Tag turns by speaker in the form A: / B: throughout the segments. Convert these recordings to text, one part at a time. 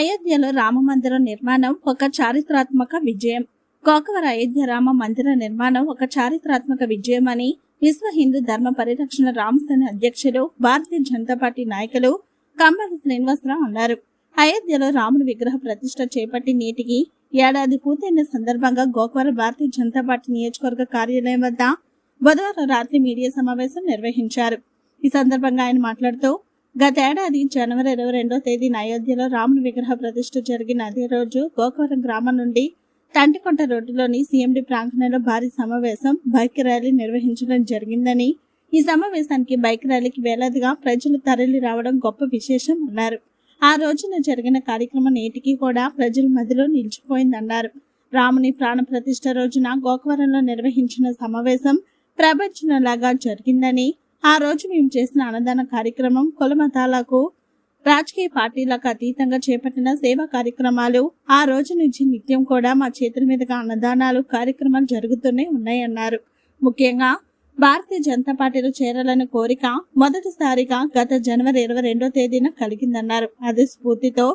A: అయోధ్యలో రామమందిరం నిర్మాణం ఒక చారిత్రాత్మక విజయం. కోకవర అయోధ్య రామ మందిర నిర్మాణం ఒక చారిత్రాత్మక విజయం అని విశ్వ హిందూ ధర్మ పరిరక్షణ రామసేన అధ్యక్షులు భారతీయ జనతా పార్టీ నాయకులు కంబాల శ్రీనివాసరావు అన్నారు. అయోధ్యలో రాముడి విగ్రహ ప్రతిష్ట చేపట్టి నేటికి ఏడాది పూర్తయిన సందర్భంగా గోకవర భారతీయ జనతా పార్టీ నియోజకవర్గ కార్యాలయం వద్ద బుధవారం రాత్రి మీడియా సమావేశం నిర్వహించారు. ఈ సందర్భంగా ఆయన మాట్లాడుతూ గతేడాది జనవరి ఇరవై రెండో తేదీన అయోధ్యలో రాముని విగ్రహ ప్రతిష్ఠ జరిగిన అదే రోజు గోకవరం గ్రామం నుండి తంటికొంట రోడ్డులోని సీఎండి ప్రాంగణంలో భారీ సమావేశం బైక్ ర్యాలీ నిర్వహించడం జరిగిందని. ఈ సమావేశానికి బైక్ ర్యాలీకి వేలాదిగా ప్రజలు తరలి రావడం గొప్ప విశేషం అన్నారు. ఆ రోజున జరిగిన కార్యక్రమం నేటికి కూడా ప్రజల మధ్యలో నిలిచిపోయిందన్నారు. రాముని ప్రాణ ప్రతిష్ఠ రోజున గోకవరంలో నిర్వహించిన సమావేశం ప్రపంచంలాగా జరిగిందని ఆ రోజు మేము చేసిన అన్నదాన కార్యక్రమం కుల మతాలకు రాజకీయ పార్టీలకు అతీతంగా చేపట్టిన సేవా కార్యక్రమాలు ఆ రోజు నుంచి నిత్యం కూడా మా చేతుల మీదుగా అన్నదానాలు కార్యక్రమాలు జరుగుతూనే ఉన్నాయన్నారు. ముఖ్యంగా భారతీయ జనతా పార్టీలో చేరాలని కోరిక మొదటిసారిగా గత జనవరి ఇరవై రెండో తేదీన కలిగిందన్నారు. అదే స్ఫూర్తితో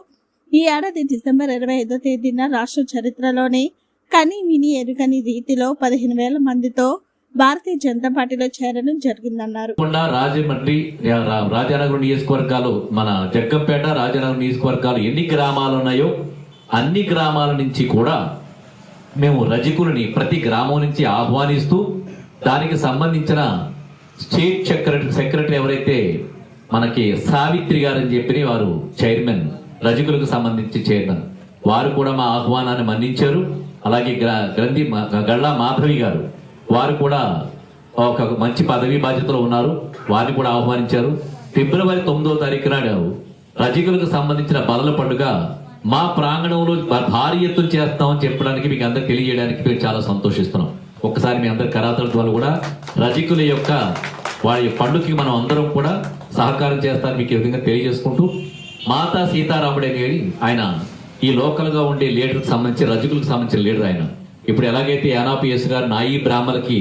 A: ఈ ఏడాది డిసెంబర్ ఇరవై ఐదో తేదీన రాష్ట్ర చరిత్రలోనే కని విని ఎరుగని రీతిలో పదిహేను వేల మందితో భారతీయ జనతా పార్టీలో చేరడం జరిగిందన్నారు.
B: రాజమండ్రి రాజానగరం నియోజకవర్గాలు మన జగ్గంపేట రాజానగరం నియోజకవర్గాలు ఎన్ని గ్రామాలు ఉన్నాయో అన్ని గ్రామాల నుంచి కూడా మేము రజకులని ప్రతి గ్రామం నుంచి ఆహ్వానిస్తూ దానికి సంబంధించిన స్టేట్ సెక్రటరీ సెక్రటరీ ఎవరైతే మనకి సావిత్రి గారు అని చెప్పి వారు చైర్మన్ రజకులకు సంబంధించి చైర్మన్ వారు కూడా మా ఆహ్వానాన్ని మన్నించారు. అలాగే గ్రంథి మా- గళ్ళా మాధవి గారు వారు కూడా ఒక మంచి పదవీ బాధ్యతలో ఉన్నారు. వారిని కూడా ఆహ్వానించారు. ఫిబ్రవరి తొమ్మిదో తారీఖు నాడు రజకులకు సంబంధించిన బలల పండుగ మా ప్రాంగణంలో భారీ ఎత్తున చేస్తామని చెప్పడానికి మీకు అందరికి తెలియజేయడానికి మేము చాలా సంతోషిస్తున్నాం. ఒక్కసారి మీ అందరి కరాతల ద్వారా కూడా రజకుల యొక్క వారి పండుగకి మనం అందరం కూడా సహకారం చేస్తారని మీకు ఏ విధంగా తెలియజేసుకుంటూ మాతా సీతారాముడే గారి ఆయన ఈ లోకల్గా ఉండే లీడర్కి సంబంధించి రజకులకు సంబంధించిన లీడర్ ఆయన. ఇప్పుడు ఎలాగైతే యానాపిఎస్ గారు నాయి బ్రాహ్మలకి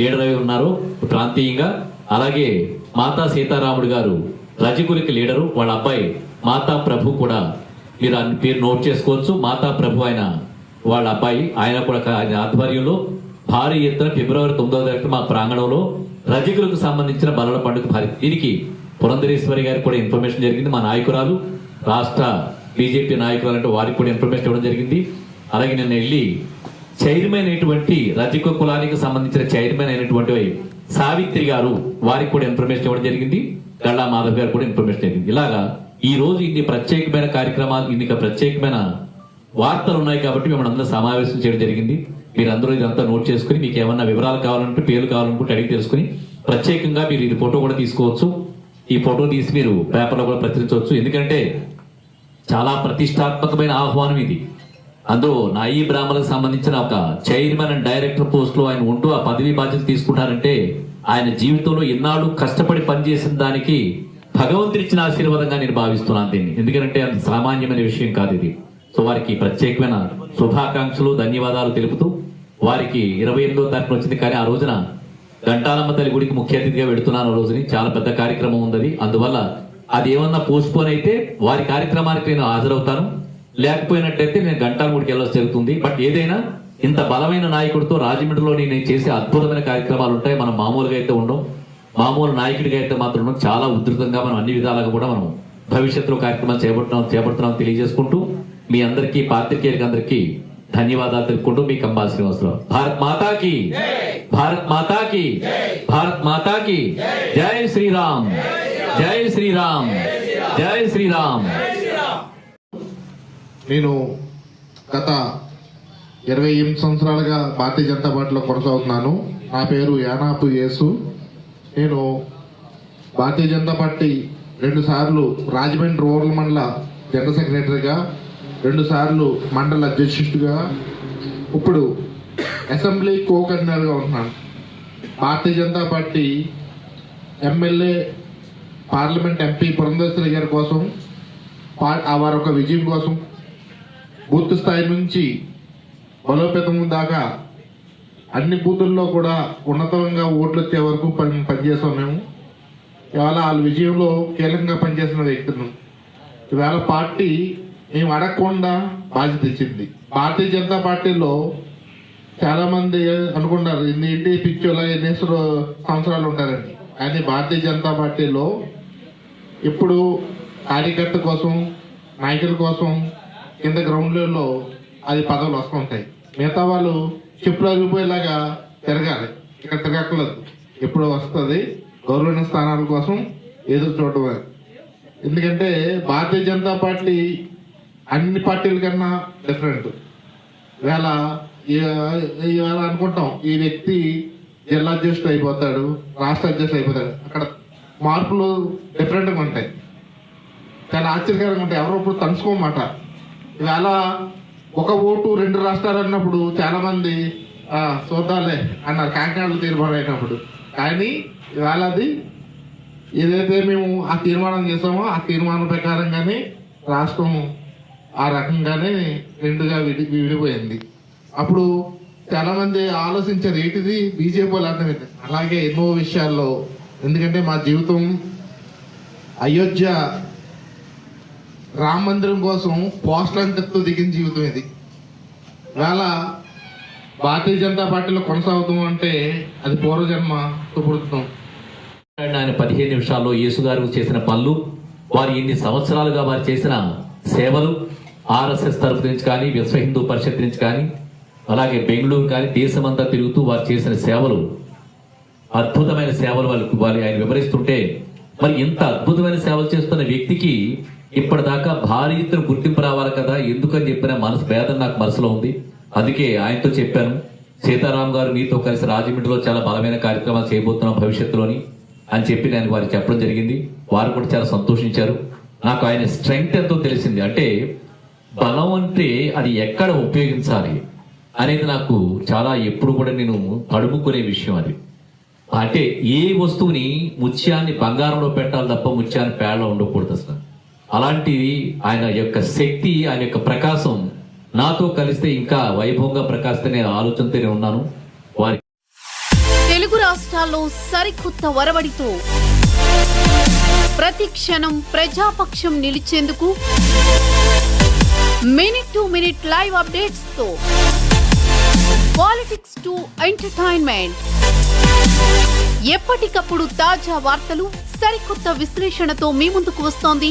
B: లీడర్ అయి ఉన్నారో ప్రాంతీయంగా అలాగే మాతా సీతారాముడు గారు రజకులకి లీడరు వాళ్ళ అబ్బాయి మాతా ప్రభు కూడా మీరు పేరు నోట్ చేసుకోవచ్చు. మాతా ప్రభు ఆయన వాళ్ళ అబ్బాయి ఆయన కూడా ఆయన ఆధ్వర్యంలో భారీ ఎత్తున ఫిబ్రవరి తొమ్మిదవ తారీఖు మా ప్రాంగణంలో రజకులకు సంబంధించిన బలల పండుగ భారీ దీనికి పురంధరేశ్వరి గారికి కూడా ఇన్ఫర్మేషన్ జరిగింది. మా నాయకురాలు రాష్ట్ర బీజేపీ నాయకురాలు అంటే వారికి కూడా ఇన్ఫర్మేషన్ ఇవ్వడం జరిగింది. అలాగే నిన్న వెళ్ళి చైర్మన్ అయినటువంటి రజక కులానికి సంబంధించిన చైర్మన్ అయినటువంటి సావిత్రి గారు వారికి కూడా ఇన్ఫర్మేషన్ ఇవ్వడం జరిగింది. గళ్ళా మాధవ్ గారు కూడా ఇన్ఫర్మేషన్ జరిగింది. ఇలాగా ఈ రోజు ఇన్ని ప్రత్యేకమైన కార్యక్రమాలు ఇన్ని ప్రత్యేకమైన వార్తలు ఉన్నాయి కాబట్టి మిమ్మల్ని అందరూ సమావేశం చేయడం జరిగింది. మీరందరూ ఇదంతా నోట్ చేసుకుని మీకు ఏమన్నా వివరాలు కావాలంటే పేర్లు కావాలనుకుంటే అడిగి తెలుసుకుని ప్రత్యేకంగా మీరు ఇది ఫోటో కూడా తీసుకోవచ్చు. ఈ ఫోటో తీసి మీరు పేపర్లో కూడా ప్రచురించవచ్చు. ఎందుకంటే చాలా ప్రతిష్టాత్మకమైన ఆహ్వానం ఇది. అందులో ఈ బ్రాహ్మణలకు సంబంధించిన ఒక చైర్మన్ అండ్ డైరెక్టర్ పోస్ట్లో ఆయన ఉంటూ ఆ పదవి బాధ్యత తీసుకుంటారంటే ఆయన జీవితంలో ఎన్నాళ్ళు కష్టపడి పనిచేసిన దానికి భగవంతుడు ఇచ్చిన ఆశీర్వాదంగా నేను భావిస్తున్నాను దీన్ని. ఎందుకంటే అది సామాన్యమైన విషయం కాదు ఇది. సో వారికి ప్రత్యేకమైన శుభాకాంక్షలు ధన్యవాదాలు తెలుపుతూ వారికి ఇరవై ఎనిమిదో తారీఖున వచ్చింది. కానీ ఆ రోజున గంటాలమ్మ తల్లి గుడికి ముఖ్య అతిథిగా వెళుతున్నాను ఆ రోజుని. చాలా పెద్ద కార్యక్రమం ఉంది అందువల్ల అది ఏమన్నా పోస్ట్ పోన్ అయితే వారి కార్యక్రమానికి నేను హాజరవుతాను. లేకపోయినట్టయితే నేను గంటాల గుడికి వెళ్ళాల్సి జరుగుతుంది. బట్ ఏదైనా ఇంత బలమైన నాయకుడితో రాజమండ్రిలో నేను చేసే అద్భుతమైన కార్యక్రమాలు ఉంటాయి. మనం మామూలుగా అయితే ఉండం. మామూలు నాయకుడిగా అయితే మాత్రం చాలా ఉధృతంగా మనం అన్ని విధాలుగా కూడా మనం భవిష్యత్తులో కార్యక్రమాలు చేపడుతున్నాం చేపడుతున్నాం తెలియజేసుకుంటూ మీ అందరికీ పాత్రికేయులకి అందరికీ ధన్యవాదాలు తెలుపుకుంటూ మీ కంబాల్ శ్రీనివాసరావు. భారత్ మాతాకి భారత్ మాతాకి భారత్ మాతాకి. జై శ్రీరామ్ జై శ్రీరామ్ జై శ్రీరామ్.
C: నేను గత ఇరవై ఎనిమిది సంవత్సరాలుగా భారతీయ జనతా పార్టీలో కొనసాగుతున్నాను. నా పేరు యానాపు యేసు. నేను భారతీయ జనతా పార్టీ రెండుసార్లు రాజమండ్రి రూరల్ మండల జనరల్ సెక్రటరీగా రెండుసార్లు మండల అధ్యక్షుడిగా ఇప్పుడు అసెంబ్లీ కో కన్వీనర్గా ఉంటున్నాను. Bharatiya Janata party MLA parliament MP Purandeswari గారి కోసం పా- ఆ వారి యొక్క విజయం కోసం బూత్ స్థాయి నుంచి బలోపేతం దాకా అన్ని బూతుల్లో కూడా ఉన్నతంగా ఓట్లు వచ్చే వరకు పని పనిచేసాం మేము. ఇవాళ వాళ్ళ విజయంలో కీలకంగా పనిచేసిన వ్యక్తులు. ఇవాళ పార్టీ మేము అడగకుండా బాధ్యత ఇచ్చింది భారతీయ జనతా పార్టీలో చాలామంది అనుకుంటారు ఇన్ని ఇంటి పిచ్చోలా ఎన్ని సంవత్సరాలు ఉంటారని. కానీ భారతీయ జనతా పార్టీలో ఇప్పుడు కార్యకర్త కోసం నాయకుల కోసం కింద గ్రౌండ్లలో అది పదవులు వస్తుంటాయి మిగతా వాళ్ళు చెప్పులు అరిగిపోయేలాగా తిరగాలి. ఇక్కడ తిరగక్కర్లేదు. ఎప్పుడు వస్తుంది. గౌరవమైన స్థానాల కోసం ఎదురు చూడటమే ఎందుకంటే భారతీయ జనతా పార్టీ అన్ని పార్టీల కన్నా డిఫరెంట్ ఇవాళ ఇవాళ అనుకుంటాం ఈ వ్యక్తి జిల్లా అధ్యక్షుడు అయిపోతాడు రాష్ట్ర అధ్యక్షుడు అయిపోతాడు. అక్కడ మార్పులు డిఫరెంట్గా ఉంటాయి. చాలా ఆశ్చర్యకరంగా ఉంటాయి. ఎవరో ఇప్పుడు తలుసుకోమాట ఇవాళ ఒక ఓటు రెండు రాష్ట్రాలు అన్నప్పుడు చాలా మంది అన్నారు. కాకినాడలో తీర్మానం అయినప్పుడు. కానీ ఇవాళ అది ఏదైతే మేము ఆ తీర్మానం చేసామో ఆ తీర్మానం ప్రకారంగానే రాష్ట్రం ఆ రకంగానే రెండుగా విడి విడిపోయింది. అప్పుడు చాలామంది ఆలోచించారు ఏంటిది బీజేపీ వాళ్ళు అర్థమైంది. అలాగే ఎన్నో విషయాల్లో ఎందుకంటే మా జీవితం అయోధ్య రామ మందిరం కోసం పోస్టలంతతో దిగిన జీవితం ఇది. ఇవాళ భారతీయ జనతా పార్టీలో కొనసాగుతాం అంటే అది పూర్వజన్మ సుకృతం.
B: ఆయన పదిహేను నిమిషాల్లో యేసు గారు చేసిన పనులు వారు ఎన్ని సంవత్సరాలుగా వారు చేసిన సేవలు ఆర్ఎస్ఎస్ తరఫు నుంచి కానీ విశ్వ హిందూ పరిషత్ నుంచి కానీ అలాగే బెంగళూరు కానీ దేశమంతా తిరుగుతూ వారు చేసిన సేవలు అద్భుతమైన సేవలు వాళ్ళకు వారి ఆయన వివరిస్తుంటే మరి ఇంత అద్భుతమైన సేవలు చేస్తున్న వ్యక్తికి ఇప్పటిదాకా భారీ ఎత్తున గుర్తింపు రావాలి కదా ఎందుకని చెప్పిన మనసు భేదం నాకు మనసులో ఉంది. అందుకే ఆయనతో చెప్పాను సీతారాం గారు మీతో కలిసి రాజమండ్రిలో చాలా బలమైన కార్యక్రమాలు చేయబోతున్నాం భవిష్యత్తులోని అని చెప్పి నేను వారికి చెప్పడం జరిగింది. వారు కూడా చాలా సంతోషించారు. నాకు ఆయన స్ట్రెంగ్త్ ఎంతో తెలిసింది. అంటే బలం అంటే అది ఎక్కడ ఉపయోగించాలి అనేది నాకు చాలా ఎప్పుడు కూడా నేను తడుముకునే విషయం అది. అంటే ఏ వస్తువుని ముత్యాన్ని బంగారంలో పెట్టాలి తప్ప ముత్యాన్ని పేడలో ఉండకూడదు అసలు. అలాంటివి ఆయన యొక్క శక్తి ఆయన యొక్క ప్రకాశం నాతో కలిస్తే ఇంకా వైభవంగా ప్రకాశిస్తే ఆలోచనతోనే ఉన్నాను. వారి
D: తెలుగు రాష్ట్రాల్లో సరికొత్త వరవడితో ప్రతి క్షణం ప్రజాపక్షం నిలిచేందుకు మినిట్ టు మినిట్ లైవ్ అప్డేట్స్తో పాలిటిక్స్ టు ఎంటర్టైన్మెంట్ ఎప్పటికప్పుడు తాజా వార్తలు సరికొత్త విశ్లేషణతో మీ ముందుకు వస్తోంది